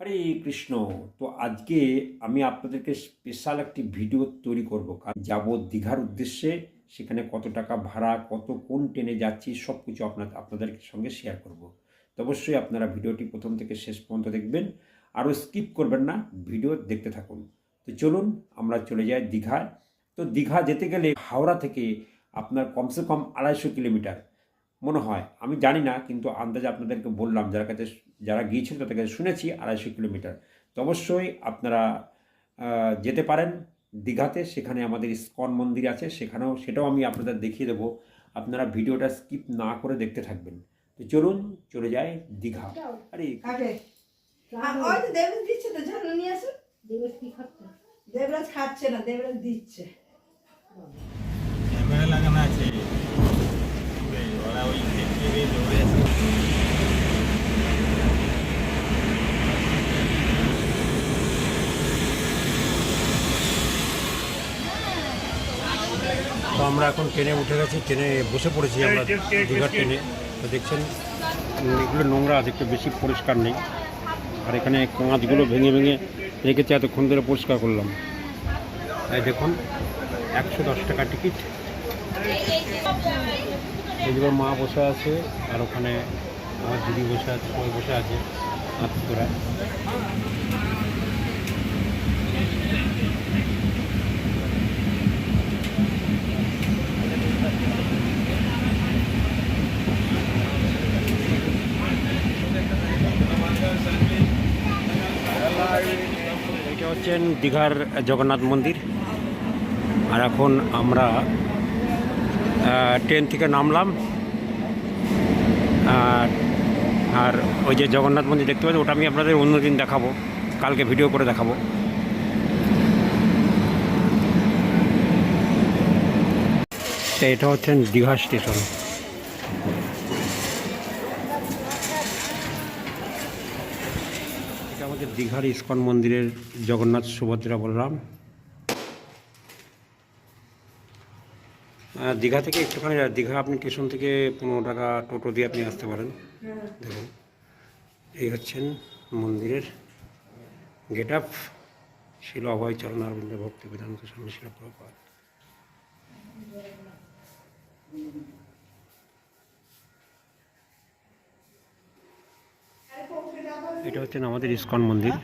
হরে কৃষ্ণ। তো আজকে আমি আপনাদেরকে স্পেশাল একটি ভিডিও তৈরি করব। কারণ যাব দীঘার উদ্দেশ্যে সেখানে কত টাকা ভাড়া, কত, কোন ট্রেনে যাচ্ছি সব কিছু আপনার, আপনাদের সঙ্গে শেয়ার করব। তো অবশ্যই আপনারা ভিডিওটি প্রথম থেকে শেষ পর্যন্ত দেখবেন। আরও স্কিপ করবেন না ভিডিও দেখতে থাকুন। তো চলুন, আমরা চলে যাই দীঘায়। তো দীঘা যেতে গেলে হাওড়া থেকে আপনার কমসে কম আড়াইশো কিলোমিটার। মনে হয়। আমি জানি না কিন্তু আন্দাজে আপনাদেরকে বললাম যার কাছে যারা গিয়েছিল তাদের কাছে শুনেছি আড়াইশো কিলোমিটার। তো অবশ্যই আপনারা যেতে পারেন দীঘাতে সেখানে আমাদের ইস্কন মন্দির আছে সেখানেও সেটাও আমি আপনাদের দেখিয়ে দেবো। আপনারা ভিডিওটা স্কিপ না করে দেখতে থাকবেন। তো চলুন চলে যাই দীঘা। আরে কাকে আ- ওই তো দেবরাজ দিচ্ছে তো ঝাড়ু নিয়ে আসুন। দেবেশ কি খাচ্ছে? দেবরাজ খাচ্ছে না দেবরাজ দিচ্ছে ক্যামেরা লাগানো আছে ওই ওরা ওই দেখিয়ে দিয়ে দৌড়ে আসে তো আমরা এখন ট্রেনে উঠে গেছি, ট্রেনে বসে পড়েছি আমরা দীঘার ট্রেনে। তো দেখছেন এগুলো নোংরা একটু বেশি পরিষ্কার নেই। আর এখানে কাঁচগুলো ভেঙে ভেঙে রেখেছে, এতক্ষণ ধরে পরিষ্কার করলাম। তাই দেখুন, একশো দশ টাকা টিকিট। এদিকে মা বসে আছে, আর ওখানে আমার দিদি বসে আছে, সবাই বসে আছে আত্মীয়রা এটা হচ্ছেন দীঘার জগন্নাথ মন্দির। আর এখন আমরা ট্রেন থেকে নামলাম। আর আর ওই যে জগন্নাথ মন্দির দেখতে পাচ্ছি ওটা আমি আপনাদের অন্যদিন দেখাবো। কালকে ভিডিও করে দেখাবো। এটা হচ্ছেন দীঘা স্টেশন। আমাদের দীঘার ইস্কন মন্দিরের জগন্নাথ সুভদ্রা বলরাম। দীঘা থেকে একটুখানি দীঘা আপনি স্টেশন থেকে পনেরো টাকা টোটো দিয়ে আপনি আসতে পারেন। দেখুন, এই হচ্ছেন মন্দিরের গেট আপ। শিল অভয় চরণ অরবিন্দ ভক্তি বেদান্ত স্বামী শিল এটা হচ্ছেন আমাদের ইস্কন মন্দির।